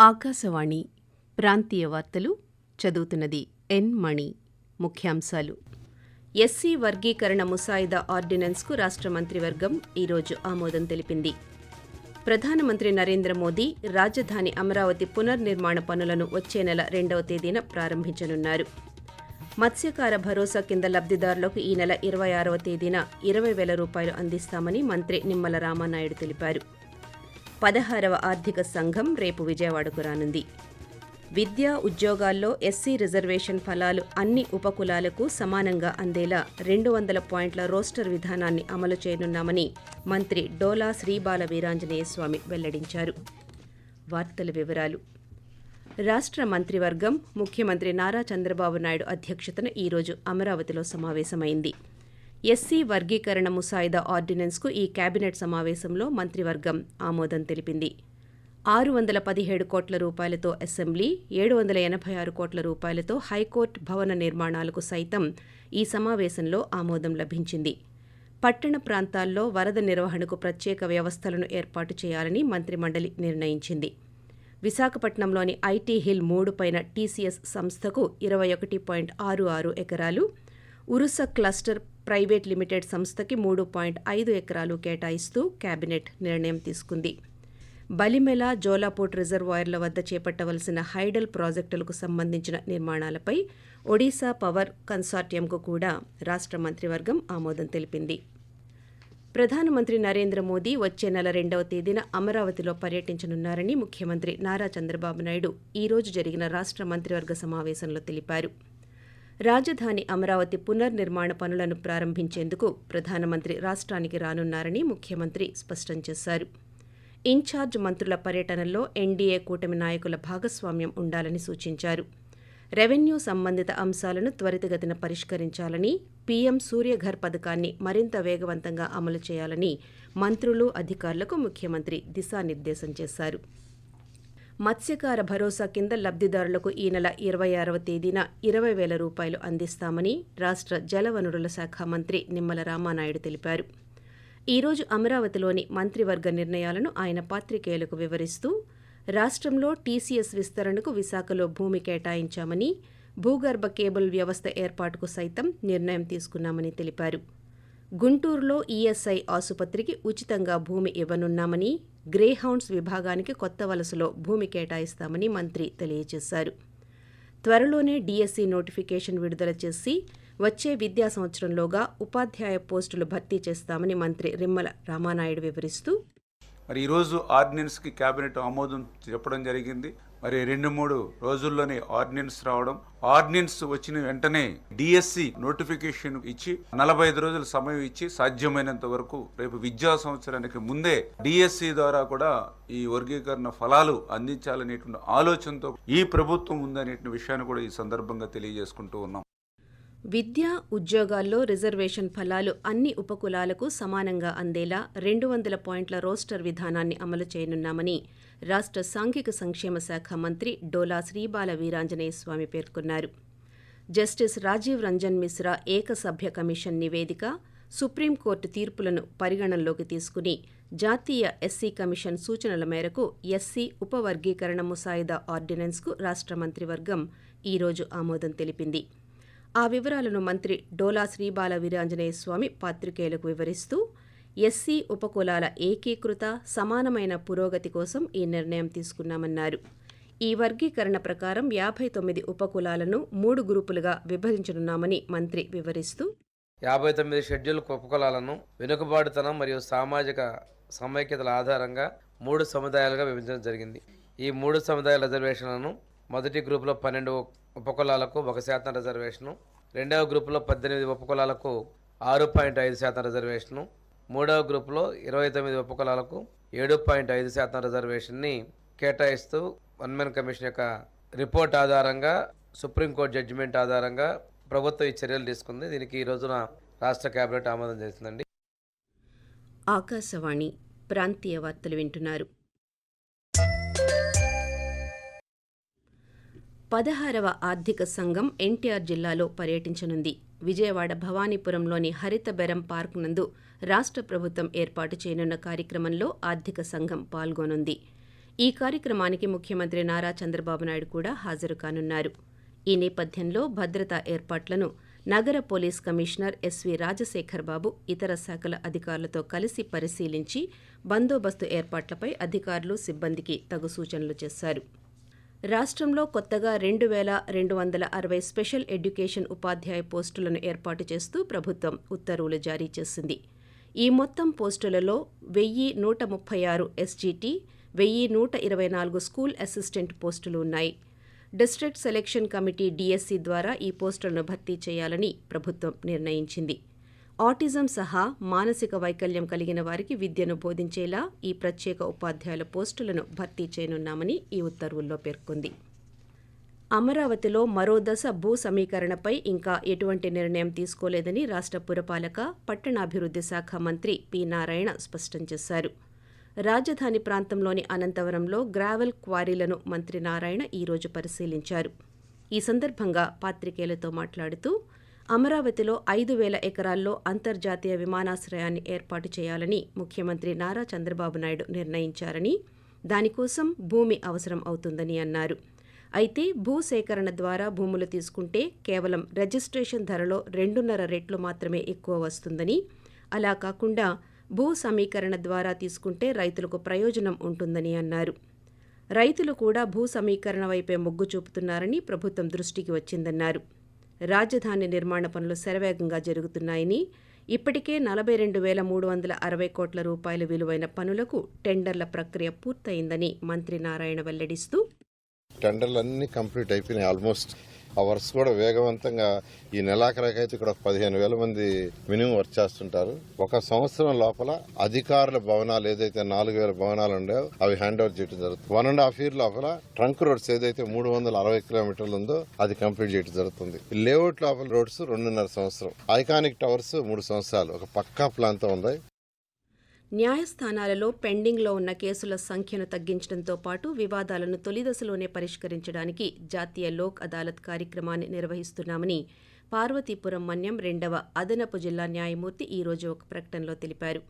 ఆకాశవాణి ప్రాంతీయ వార్తలు చదువుతున్నది ఎన్ మణి. ముఖ్యాంశాలు. ఎస్సీ వర్గీకరణ ముసాయిదా ఆర్డినెన్స్కు రాష్ట్ర మంత్రివర్గం ఈరోజు ఆమోదం తెలిపింది. ప్రధానమంత్రి నరేంద్ర మోదీ రాజధాని అమరావతి పునర్నిర్మాణ పనులను వచ్చే నెల రెండవ తేదీన ప్రారంభించనున్నారు. మత్స్యకార భరోసా కింద లబ్దిదారులకు ఈ నెల ఇరవై ఆరవ తేదీన ఇరవై వేల రూపాయలు అందిస్తామని మంత్రి నిమ్మల రామానాయుడు తెలిపారు. పదహారవ ఆర్థిక సంఘం రేపు విజయవాడకు రానుంది. విద్యా ఉద్యోగాల్లో ఎస్సీ రిజర్వేషన్ ఫలాలు అన్ని ఉపకులాలకు సమానంగా అందేలా రెండు వందల పాయింట్ల రోస్టర్ విధానాన్ని అమలు చేయనున్నామని మంత్రి డోలా శ్రీబాల వీరాంజనేయ స్వామి వెల్లడించారు. వార్తల వివరాలు. రాష్ట్ర మంత్రివర్గం ముఖ్యమంత్రి నారా చంద్రబాబు నాయుడు అధ్యక్షతన ఈరోజు అమరావతిలో సమావేశమైంది. ఎస్సీ వర్గీకరణ ముసాయిదా ఆర్డినెన్స్కు ఈ కేబినెట్ సమావేశంలో మంత్రివర్గం ఆమోదం తెలిపింది. ఆరు వందల పదిహేడు కోట్ల రూపాయలతో అసెంబ్లీ ఏడు వందల ఎనభై ఆరు కోట్ల రూపాయలతో హైకోర్టు భవన నిర్మాణాలకు సైతం ఈ సమావేశంలో ఆమోదం లభించింది. పట్టణ ప్రాంతాల్లో వరద నిర్వహణకు ప్రత్యేక వ్యవస్థలను ఏర్పాటు చేయాలని మంత్రిమండలి నిర్ణయించింది. విశాఖపట్నంలోని ఐటీ హిల్ మూడు పైన టీసీఎస్ సంస్థకు ఇరవై ఒకటి పాయింట్ ఆరు ఆరు ఎకరాలు ఉరుస క్లస్టర్ ప్రైవేట్ లిమిటెడ్ సంస్థకి మూడు పాయింట్ ఐదు ఎకరాలు కేటాయిస్తూ కేబినెట్ నిర్ణయం తీసుకుంది. బలిమెల జోలాపోర్ట్ రిజర్వాయర్ల వద్ద చేపట్టవలసిన హైడల్ ప్రాజెక్టులకు సంబంధించిన నిర్మాణాలపై ఒడిశా పవర్ కన్సార్టియంకు కూడా రాష్ట్ర మంత్రివర్గం ఆమోదం తెలిపింది. ప్రధానమంత్రి నరేంద్ర మోదీ వచ్చే నెల రెండవ తేదీన అమరావతిలో పర్యటించనున్నారని ముఖ్యమంత్రి నారా చంద్రబాబు నాయుడు ఈ రోజు జరిగిన రాష్ట్ర మంత్రివర్గ సమావేశంలో తెలిపారు. రాజధాని అమరావతి పునర్నిర్మాణ పనులను ప్రారంభించేందుకు ప్రధానమంత్రి రాష్ట్రానికి రానున్నారని ముఖ్యమంత్రి స్పష్టం చేశారు. ఇన్ఛార్జ్ మంత్రుల పర్యటనలో ఎన్డీఏ కూటమి నాయకుల భాగస్వామ్యం ఉండాలని సూచించారు. రెవెన్యూ సంబంధిత అంశాలను త్వరితగతిన పరిష్కరించాలని పీఎం సూర్యఘర్ పథకాన్ని మరింత వేగవంతంగా అమలు చేయాలని మంత్రులు అధికారులకు ముఖ్యమంత్రి దిశానిర్దేశం చేశారు. మత్స్యకార భరోసా కింద లబ్దిదారులకు ఈ నెల ఇరవై ఆరవ తేదీన ఇరవై వేల రూపాయలు అందిస్తామని రాష్ట్ర జలవనరుల శాఖ మంత్రి నిమ్మల రామానాయుడు తెలిపారు. ఈరోజు అమరావతిలోని మంత్రివర్గ నిర్ణయాలను ఆయన పాత్రికేయులకు వివరిస్తూ రాష్ట్రంలో టీసీఎస్ విస్తరణకు విశాఖలో భూమి కేటాయించామని భూగర్భ కేబుల్ వ్యవస్థ ఏర్పాటుకు సైతం నిర్ణయం తీసుకున్నామని తెలిపారు. గుంటూరులో ఈఎస్ఐ ఆసుపత్రికి ఉచితంగా భూమి ఇవ్వనున్నామని గ్రేహౌండ్స్ విభాగానికి కొత్త వలసలో భూమి కేటాయిస్తామని మంత్రి తెలియజేశారు. త్వరలోనే డీఎస్సీ నోటిఫికేషన్ విడుదల చేసి వచ్చే విద్యా సంవత్సరంలోగా ఉపాధ్యాయ పోస్టులు భర్తీ చేస్తామని మంత్రి రిమ్మల రామానాయుడు వివరిస్తూ మరి ఈరోజు ఆర్డినెన్స్కి కేబినెట్ ఆమోదం చెప్పడం జరిగింది. మరి రెండు మూడు రోజుల్లోనే ఆర్డినెన్స్ రావడం ఆర్డినెన్స్ వచ్చిన వెంటనే డిఎస్సి నోటిఫికేషన్ ఇచ్చి నలభై ఐదు రోజుల సమయం ఇచ్చి సాధ్యమైనంత వరకు రేపు విద్యా సంవత్సరానికి ముందే డిఎస్సి ద్వారా కూడా ఈ వర్గీకరణ ఫలాలు అందించాలనేటువంటి ఆలోచనతో ఈ ప్రభుత్వం ఉందనేటువంటి విషయాన్ని కూడా ఈ సందర్భంగా తెలియజేసుకుంటూ ఉన్నాం. విద్యా ఉద్యోగాల్లో రిజర్వేషన్ ఫలాలు అన్ని ఉపకులాలకు సమానంగా అందేలా రెండు వందల పాయింట్ల రోస్టర్ విధానాన్ని అమలు చేయనున్నామని రాష్ట్ర సాంఘిక సంక్షేమ శాఖ మంత్రి డోలా శ్రీబాల వీరాంజనేయ స్వామి పేర్కొన్నారు. జస్టిస్ రాజీవ్ రంజన్ మిశ్రా ఏకసభ్య కమిషన్ నివేదిక సుప్రీంకోర్టు తీర్పులను పరిగణనలోకి తీసుకుని జాతీయ ఎస్సీ కమిషన్ సూచనల మేరకు ఎస్సీ ఉపవర్గీకరణ ముసాయిదా ఆర్డినెన్స్కు రాష్ట్ర మంత్రివర్గం ఈరోజు ఆమోదం తెలిపింది. ఆ వివరాలను మంత్రి డోలా శ్రీబాల వీరాంజనేయ స్వామి పాత్రికేయులకు వివరిస్తూ ఎస్సీ ఉపకులాల ఏకీకృత సమానమైన పురోగతి కోసం ఈ నిర్ణయం తీసుకున్నామన్నారు. ఈ వర్గీకరణ ప్రకారం యాభై తొమ్మిది ఉపకులాలను మూడు గ్రూపులుగా విభజించనున్నామని మంత్రి వివరిస్తూ యాభై తొమ్మిది షెడ్యూల్ ఉపకులాలను వెనుకబాటుతనం మరియు సామాజిక సమైక్యతల ఆధారంగా మూడు సముదాయాలుగా విభజించడం జరిగింది. ఈ మూడు సముదాయాల రిజర్వేషన్లను మొదటి గ్రూపులో పన్నెండు ఉపకులాలకు ఒక శాతం రిజర్వేషను రెండవ గ్రూపులో పద్దెనిమిది ఉపకులాలకు ఆరు పాయింట్ ఐదు శాతం రిజర్వేషను మూడవ గ్రూపులో ఇరవై తొమ్మిది ఉపకులాలకు ఏడు పాయింట్ ఐదు శాతం రిజర్వేషన్ని కేటాయిస్తూ వన్ మెన్ కమిషన్ యొక్క రిపోర్ట్ ఆధారంగా సుప్రీంకోర్టు జడ్జిమెంట్ ఆధారంగా ప్రభుత్వం ఈ చర్యలు తీసుకుంది. దీనికి ఈ రోజున రాష్ట్ర కేబినెట్ ఆమోదం చేసిందండి. ఆకాశవాణి ప్రాంతీయ వార్తలు వింటున్నారు. పదహారవ ఆర్థిక సంఘం ఎన్టీఆర్ జిల్లాలో పర్యటించనుంది. విజయవాడ భవానీపురంలోని హరిత బెరం పార్క్ నందు రాష్ట్ర ప్రభుత్వం ఏర్పాటు చేయనున్న కార్యక్రమంలో ఆర్థిక సంఘం పాల్గొనుంది. ఈ కార్యక్రమానికి ముఖ్యమంత్రి నారా చంద్రబాబు నాయుడు కూడా హాజరు కానున్నారు. ఈ నేపథ్యంలో భద్రతా ఏర్పాట్లను నగర police commissioner SV Rajasekhar Babu ఇతర శాఖల అధికారులతో కలిసి పరిశీలించి బందోబస్తు ఏర్పాట్లపై అధికారులు సిబ్బందికి తగు సూచనలు చేశారు. రాష్ట్రంలో కొత్తగా రెండు వేల రెండు వందల అరవై స్పెషల్ ఎడ్యుకేషన్ ఉపాధ్యాయ పోస్టులను ఏర్పాటు చేస్తూ ప్రభుత్వం ఉత్తర్వులు జారీ చేసింది. ఈ మొత్తం పోస్టులలో వెయ్యి నూట ముప్పై ఆరు ఎస్జీటీ వెయ్యి నూట ఇరవై నాలుగు స్కూల్ అసిస్టెంట్ పోస్టులు ఉన్నాయి. డిస్ట్రిక్ట్ సెలక్షన్ కమిటీ డీఎస్సీ ద్వారా ఈ పోస్టులను భర్తీ చేయాలని ప్రభుత్వం నిర్ణయించింది. ఆటిజం సహా మానసిక వైకల్యం కలిగిన వారికి విద్యను బోధించేలా ఈ ప్రత్యేక ఉపాధ్యాయుల పోస్టులను భర్తీ చేయనున్నామని ఈ ఉత్తర్వుల్లో పేర్కొంది. అమరావతిలో మరో దశ భూ సమీకరణపై ఇంకా ఎటువంటి నిర్ణయం తీసుకోలేదని రాష్ట్ర పురపాలక పట్టణాభివృద్ధి శాఖ మంత్రి పి నారాయణ స్పష్టం చేశారు. రాజధాని ప్రాంతంలోని అనంతవరంలో గ్రావెల్ క్వారీలను మంత్రి నారాయణ ఈరోజు పరిశీలించారు. ఈ సందర్భంగా పాత్రికేయులతో మాట్లాడుతూ అమరావతిలో ఐదు వేల ఎకరాల్లో అంతర్జాతీయ విమానాశ్రయాన్ని ఏర్పాటు చేయాలని ముఖ్యమంత్రి నారా చంద్రబాబు నాయుడు నిర్ణయించారని దానికోసం భూమి అవసరం అవుతుందని అన్నారు. అయితే భూసేకరణ ద్వారా భూములు తీసుకుంటే కేవలం రిజిస్ట్రేషన్ ధరలో రెండున్నర రెట్లు మాత్రమే ఎక్కువ వస్తుందని. అలా కాకుండా భూ సమీకరణ ద్వారా తీసుకుంటే రైతులకు ప్రయోజనం ఉంటుందని అన్నారు. రైతులు కూడా భూ సమీకరణ వైపే మొగ్గు చూపుతున్నారని ప్రభుత్వం దృష్టికి వచ్చిందన్నారు. రాజధాని నిర్మాణ పనులు శరవేగంగా జరుగుతున్నాయని ఇప్పటికే నలభై రెండు వేల మూడు వందల అరవై కోట్ల రూపాయల విలువైన పనులకు టెండర్ల ప్రక్రియ పూర్తయిందని మంత్రి నారాయణ వెల్లడిస్తూ టెండర్లు అన్ని కంప్లీట్ అయిపోయినాయి ఆల్మోస్ట్. ఆ వర్క్స్ కూడా వేగవంతంగా ఈ నెలాఖరికైతే ఇక్కడ ఒక పదిహేను వేల మంది మినిమం వర్క్ చేస్తుంటారు. ఒక సంవత్సరం లోపల అధికారుల భవనాలు ఏదైతే నాలుగు వేల భవనాలు ఉండేవో అవి హ్యాండ్ ఓవర్ చేయడం జరుగుతుంది. వన్ అండ్ హాఫ్ ఇయర్ లోపల ట్రంక్ రోడ్స్ ఏదైతే మూడు వందల అరవై కిలోమీటర్లు ఉందో అది కంప్లీట్ చేయడం జరుగుతుంది. లేఅవుట్ లోపల రోడ్స్ రెండున్నర సంవత్సరం. ఐకానిక్ టవర్స్ మూడు సంవత్సరాలు. ఒక పక్కా ప్లాన్తో ఉన్నాయి. ఉంది న్యాయస్థానాలలో పెండింగ్లో ఉన్న కేసుల సంఖ్యను తగ్గించడంతో పాటు వివాదాలను తొలిదశలోనే పరిష్కరించడానికి జాతీయ లోక్ అదాలత్ కార్యక్రమాన్ని నిర్వహిస్తున్నామని పార్వతీపురం మన్యం రెండవ అదనపు జిల్లా న్యాయమూర్తి ఈరోజు ఒక ప్రకటనలో తెలిపారు.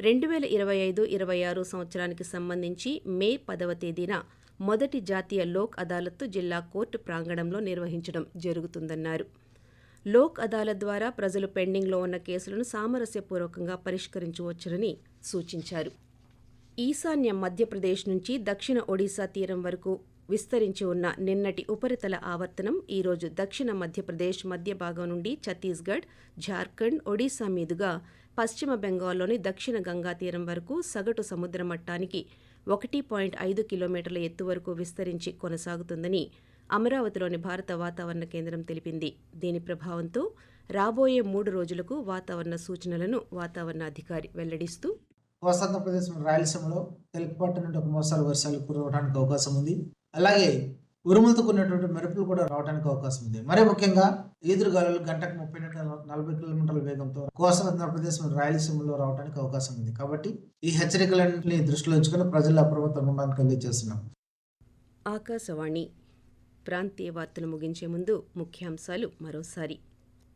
రెండు వేల ఇరవై ఐదు ఇరవై ఆరు సంవత్సరానికి సంబంధించి మే పదవ తేదీన మొదటి జాతీయ లోక్ అదాలత్తు జిల్లా కోర్టు ప్రాంగణంలో నిర్వహించడం జరుగుతుందన్నారు. లోక్ అదాలత్ ద్వారా ప్రజలు పెండింగ్లో ఉన్న కేసులను సామరస్యపూర్వకంగా పరిష్కరించవచ్చునని సూచించారు. ఈశాన్య మధ్యప్రదేశ్ నుంచి దక్షిణ ఒడిశా తీరం వరకు విస్తరించి ఉన్న నిన్నటి ఉపరితల ఆవర్తనం ఈరోజు దక్షిణ మధ్యప్రదేశ్ మధ్య భాగం నుండి ఛత్తీస్గఢ్ జార్ఖండ్ ఒడిశా మీదుగా పశ్చిమ బెంగాల్లోని దక్షిణ గంగా తీరం వరకు సగటు సముద్ర మట్టానికి ఒకటి పాయింట్ ఐదు కిలోమీటర్ల ఎత్తు వరకు విస్తరించి కొనసాగుతుందని అమరావతిలోని భారత వాతావరణ కేంద్రం తెలిపింది. దీని ప్రభావంతో రాబోయే మూడు రోజులకు వాతావరణ సూచనలను వాతావరణ అధికారి వెల్లడిస్తూ కోస్తాంధ్రప్రదేశ్ రాయలసీమలో తేలికపాటి నుండి ఒక మోసాలు వర్షాలు కురవడానికి అవకాశం ఉంది. అలాగే ఉరుములతో కూడినటువంటి మెరుపులు కూడా రావడానికి అవకాశం ఉంది. మరీ ముఖ్యంగా ఈదురుగాలులు గంటకు ముప్పై నుండి నలభై కిలోమీటర్ల వేగంతో కోస్తాంధ్రప్రదేశ్ రాయలసీమలో రావడానికి అవకాశం ఉంది. కాబట్టి ఈ హెచ్చరికలన్నింటినీ దృష్టిలో ఉంచుకొని ప్రజలు అప్రమత్తంగా ఉండడానికి తెలియజేస్తున్నాం ఆకాశవాణి ప్రాంతీయ వార్తలు ముగించే ముందు ముఖ్యాంశాలు మరోసారి.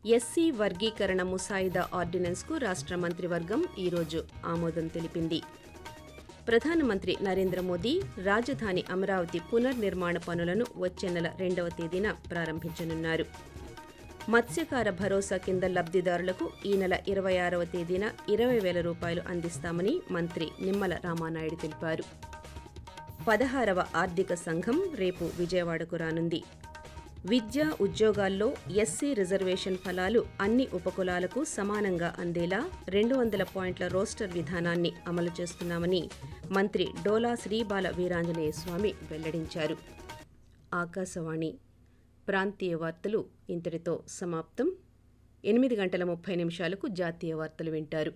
ఎస్సీ వర్గీకరణ ముసాయిదా ఆర్డినెన్స్కు రాష్ట్ర మంత్రివర్గం ఈరోజు ఆమోదం తెలిపింది. ప్రధానమంత్రి నరేంద్ర మోదీ రాజధాని అమరావతి పునర్నిర్మాణ పనులను వచ్చే నెల రెండవ తేదీన ప్రారంభించనున్నారు. మత్స్యకార భరోసా కింద లబ్ధిదారులకు ఈ నెల ఇరవై ఆరవ తేదీన ఇరవై వేల రూపాయలు అందిస్తామని మంత్రి నిమ్మల రామానాయుడు తెలిపారు. పదహారవ ఆర్థిక సంఘం రేపు విజయవాడకు రానుంది. విద్య ఉద్యోగాల్లో ఎస్సీ రిజర్వేషన్ ఫలాలు అన్ని ఉపకులాలకు సమానంగా అందేలా రెండు వందల పాయింట్ల రోస్టర్ విధానాన్ని అమలు చేస్తున్నామని మంత్రి డోలా శ్రీబాల వీరాంజనేయ స్వామి వెల్లడించారు. ఆకాశవాణి ప్రాంతీయ వార్తలు ఇంతటితో సమాప్తం. ఎనిమిది గంటల ముప్పై నిమిషాలకు జాతీయ వార్తలు వింటారు.